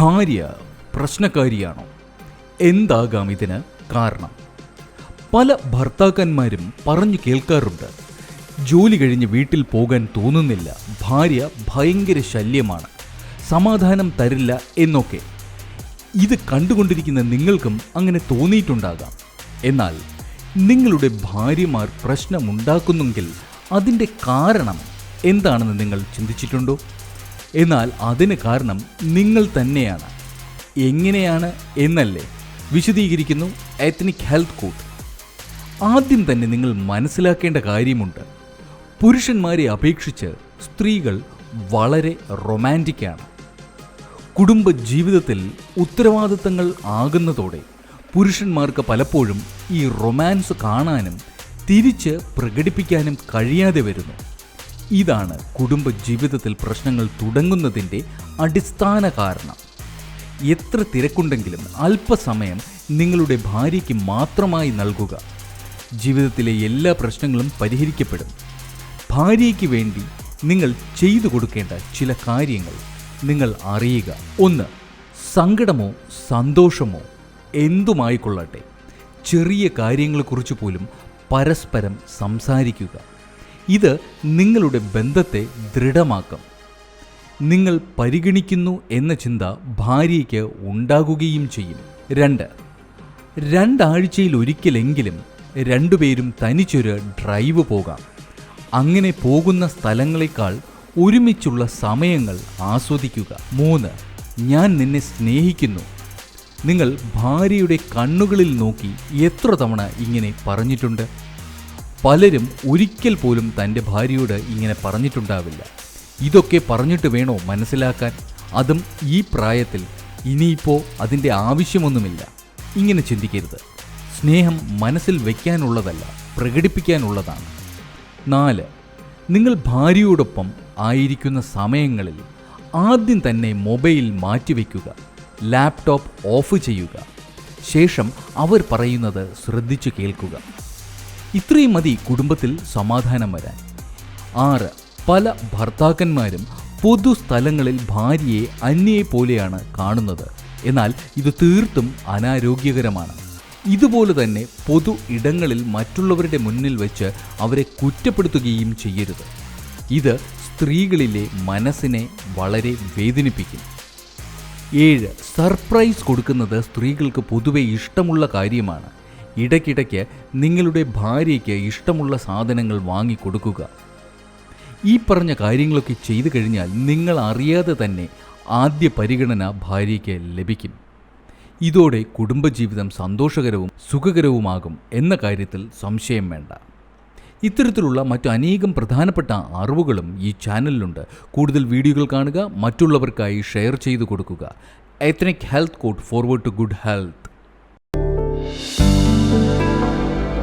ഭാര്യ പ്രശ്നക്കാരിയാണോ? എന്താകാം ഇതിന് കാരണം? പല ഭർത്താക്കന്മാരും പറഞ്ഞു കേൾക്കാറുണ്ട് ജോലി കഴിഞ്ഞ് വീട്ടിൽ പോകാൻ തോന്നുന്നില്ല ഭാര്യ ഭയങ്കര ശല്യമാണ് സമാധാനം തരില്ല എന്നൊക്കെ. ഇത് കണ്ടുകൊണ്ടിരിക്കുന്ന നിങ്ങൾക്കും അങ്ങനെ തോന്നിയിട്ടുണ്ടാകാം. എന്നാൽ നിങ്ങളുടെ ഭാര്യമാർ പ്രശ്നമുണ്ടാക്കുന്നെങ്കിൽ അതിന്റെ കാരണം എന്താണെന്ന് നിങ്ങൾ ചിന്തിച്ചിട്ടുണ്ടോ? എന്നാൽ അതിന് കാരണം നിങ്ങൾ തന്നെയാണ്. എങ്ങനെയാണ് എന്നല്ലേ വിശദീകരിക്കുന്നു എത്നിക് ഹെൽത്ത് കോഡ് ആദ്യം തന്നെ നിങ്ങൾ മനസ്സിലാക്കേണ്ട കാര്യമുണ്ട്. പുരുഷന്മാരെ അപേക്ഷിച്ച് സ്ത്രീകൾ വളരെ റൊമാന്റിക്കാണ് കുടുംബ ജീവിതത്തിൽ ഉത്തരവാദിത്തങ്ങൾ ആകുന്നതോടെ പുരുഷന്മാർക്ക് പലപ്പോഴും ഈ റൊമാൻസ് കാണാനും തിരിച്ച് പ്രകടിപ്പിക്കാനും കഴിയാതെ വരുന്നു. ഇതാണ് കുടുംബ ജീവിതത്തിൽ പ്രശ്നങ്ങൾ തുടങ്ങുന്നതിന്റെ അടിസ്ഥാന കാരണം. എത്ര തിരക്കുണ്ടെങ്കിലും അല്പസമയം നിങ്ങളുടെ ഭാര്യയ്ക്ക് മാത്രമായി നൽകുക. ജീവിതത്തിലെ എല്ലാ പ്രശ്നങ്ങളും പരിഹരിക്കപ്പെടും. ഭാര്യയ്ക്ക് വേണ്ടി നിങ്ങൾ ചെയ്തു കൊടുക്കേണ്ട ചില കാര്യങ്ങൾ നിങ്ങൾ അറിയുക. ഒന്ന് സങ്കടമോ സന്തോഷമോ എന്തുമായിക്കൊള്ളട്ടെ. ചെറിയ കാര്യങ്ങളെക്കുറിച്ച് പോലും പരസ്പരം സംസാരിക്കുക. ഇത് നിങ്ങളുടെ ബന്ധത്തെ ദൃഢമാക്കും. നിങ്ങൾ പരിഗണിക്കുന്നു എന്ന ചിന്ത ഭാര്യയ്ക്ക് ഉണ്ടാകുകയും ചെയ്യും. രണ്ട് രണ്ടാഴ്ചയിൽ ഒരിക്കലെങ്കിലും രണ്ടുപേരും തനിച്ചൊരു ഡ്രൈവ് പോകാം. അങ്ങനെ പോകുന്ന സ്ഥലങ്ങളെക്കാൾ ഒരുമിച്ചുള്ള സമയങ്ങൾ ആസ്വദിക്കുക. മൂന്ന് ഞാൻ നിന്നെ സ്നേഹിക്കുന്നു. നിങ്ങൾ ഭാര്യയുടെ കണ്ണുകളിൽ നോക്കി എത്ര തവണ ഇങ്ങനെ പറഞ്ഞിട്ടുണ്ട്? പലരും ഒരിക്കൽ പോലും തന്റെ ഭാര്യയോട് ഇങ്ങനെ പറഞ്ഞിട്ടുണ്ടാവില്ല. ഇതൊക്കെ പറഞ്ഞിട്ട് വേണോ മനസ്സിലാക്കാൻ? അതും ഈ പ്രായത്തിൽ. ഇനിയിപ്പോൾ അതിന്റെ ആവശ്യമൊന്നുമില്ല. ഇങ്ങനെ ചിന്തിക്കരുത്. സ്നേഹം മനസ്സിൽ വയ്ക്കാനുള്ളതല്ല പ്രകടിപ്പിക്കാനുള്ളതാണ്. നാല് നിങ്ങൾ ഭാര്യയോടൊപ്പം ആയിരിക്കുന്ന സമയങ്ങളിൽ ആദ്യം തന്നെ മൊബൈൽ മാറ്റിവെക്കുക ലാപ്ടോപ്പ് ഓഫ് ചെയ്യുക. ശേഷം അവർ പറയുന്നത് ശ്രദ്ധിച്ചു കേൾക്കുക. ഇത്രയും മതി കുടുംബത്തിൽ സമാധാനം വരാൻ. ആറ് പല ഭർത്താക്കന്മാരും പൊതുസ്ഥലങ്ങളിൽ ഭാര്യയെ അന്യയെ പോലെയാണ് കാണുന്നത്. എന്നാൽ ഇത് തീർത്തും അനാരോഗ്യകരമാണ്. ഇതുപോലെ തന്നെ പൊതു ഇടങ്ങളിൽ മറ്റുള്ളവരുടെ മുന്നിൽ വെച്ച് അവരെ കുറ്റപ്പെടുത്തുകയും ചെയ്യരുത്. ഇത് സ്ത്രീകളിലെ മനസ്സിനെ വളരെ വേദനിപ്പിക്കും. ഏഴ് സർപ്രൈസ് കൊടുക്കുന്നത് സ്ത്രീകൾക്ക് പൊതുവെ ഇഷ്ടമുള്ള കാര്യമാണ്. ഇടയ്ക്കിടയ്ക്ക് നിങ്ങളുടെ ഭാര്യയ്ക്ക് ഇഷ്ടമുള്ള സാധനങ്ങൾ വാങ്ങിക്കൊടുക്കുക. ഈ പറഞ്ഞ കാര്യങ്ങളൊക്കെ ചെയ്തു കഴിഞ്ഞാൽ നിങ്ങൾ അറിയാതെ തന്നെ ആദ്യ പരിഗണന ഭാര്യയ്ക്ക് ലഭിക്കും. ഇതോടെ കുടുംബജീവിതം സന്തോഷകരവും സുഖകരവുമാകും എന്ന കാര്യത്തിൽ സംശയം വേണ്ട. ഇത്തരത്തിലുള്ള മറ്റു അനേകം പ്രധാനപ്പെട്ട അറിവുകളും ഈ ചാനലിലുണ്ട്. കൂടുതൽ വീഡിയോകൾ കാണുക മറ്റുള്ളവർക്കായി ഷെയർ ചെയ്തു കൊടുക്കുക. Ethnic health code forward to good health